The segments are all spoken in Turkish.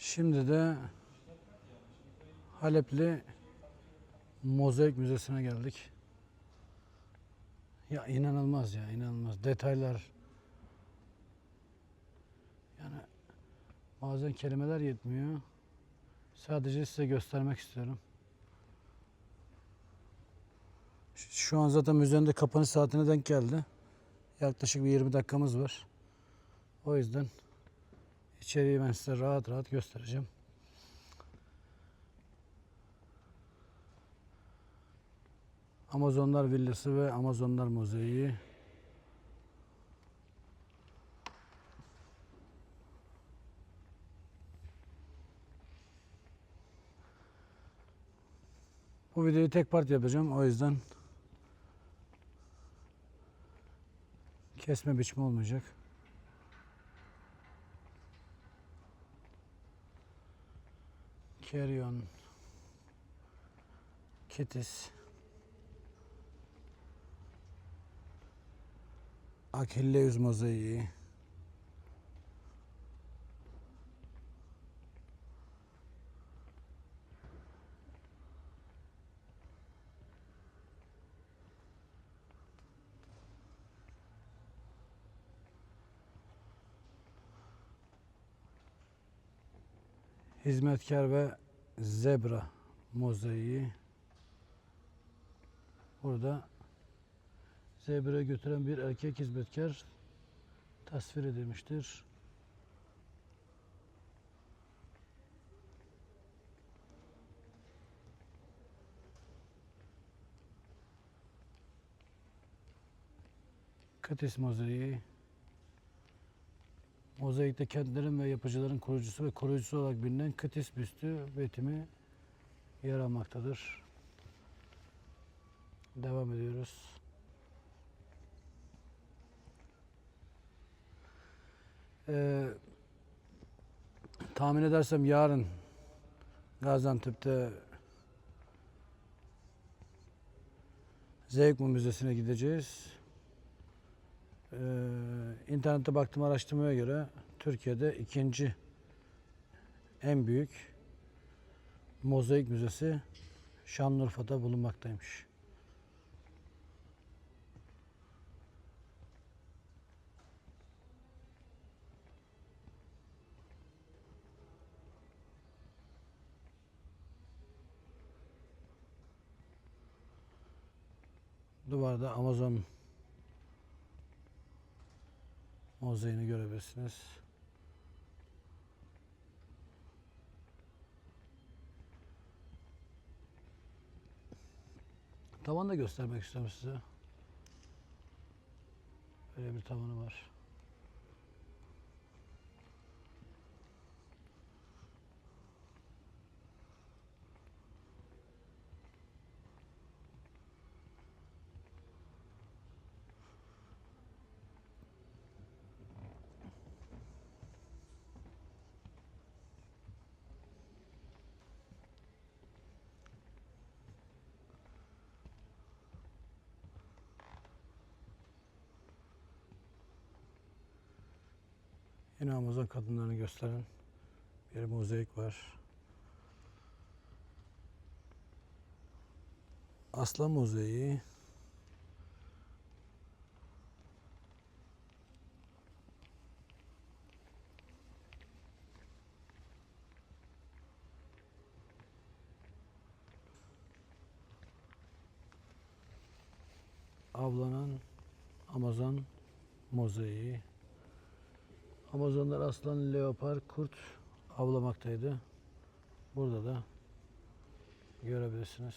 Şimdi de Halepli Mozaik Müzesi'ne geldik. Ya inanılmaz ya inanılmaz. Detaylar. Yani bazen kelimeler yetmiyor. Sadece size göstermek istiyorum. Şu an zaten müzenin de kapanış saatine denk geldi. Yaklaşık bir 20 dakikamız var. O yüzden içeriği ben size rahat rahat göstereceğim. Amazonlar Villası ve Amazonlar Mozaiği. Bu videoyu tek part yapacağım. O yüzden kesme biçme olmayacak. Carrion. Kitis Achilleus mozaiği Hizmetkar ve zebra mozaiği. Burada zebra götüren bir erkek hizmetkar tasvir edilmiştir. Katis mozaiği. Mozaikte kentlerin ve yapıcıların kurucusu ve koruyucusu olarak bilinen Kıtis büstü ve timi yer almaktadır. Devam ediyoruz. Ee, tahmin edersem yarın Gaziantep'te Zeugma Müzesi'ne gideceğiz. Ee, baktım araştırmaya göre Türkiye'de ikinci en büyük mozaik müzesi Şanlıurfa'da bulunmaktaymış. Duvarda Amazon mozaiğini görebilirsiniz. Tavan da göstermek istiyorum size. Böyle bir tavanı var. Yine Amazon kadınlarını gösteren bir mozaik var. Aslan mozaiği. Avlanan Amazon mozaiği. Amazonlar aslan, leopar, kurt avlamaktaydı. Burada da görebilirsiniz.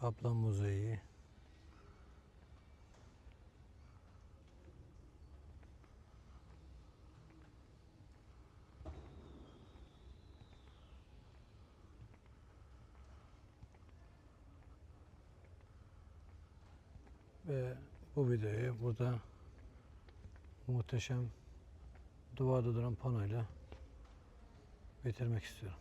Kaplan mozaiği. Ve bu videoyu burada muhteşem duvarda duran panoyla bitirmek istiyorum.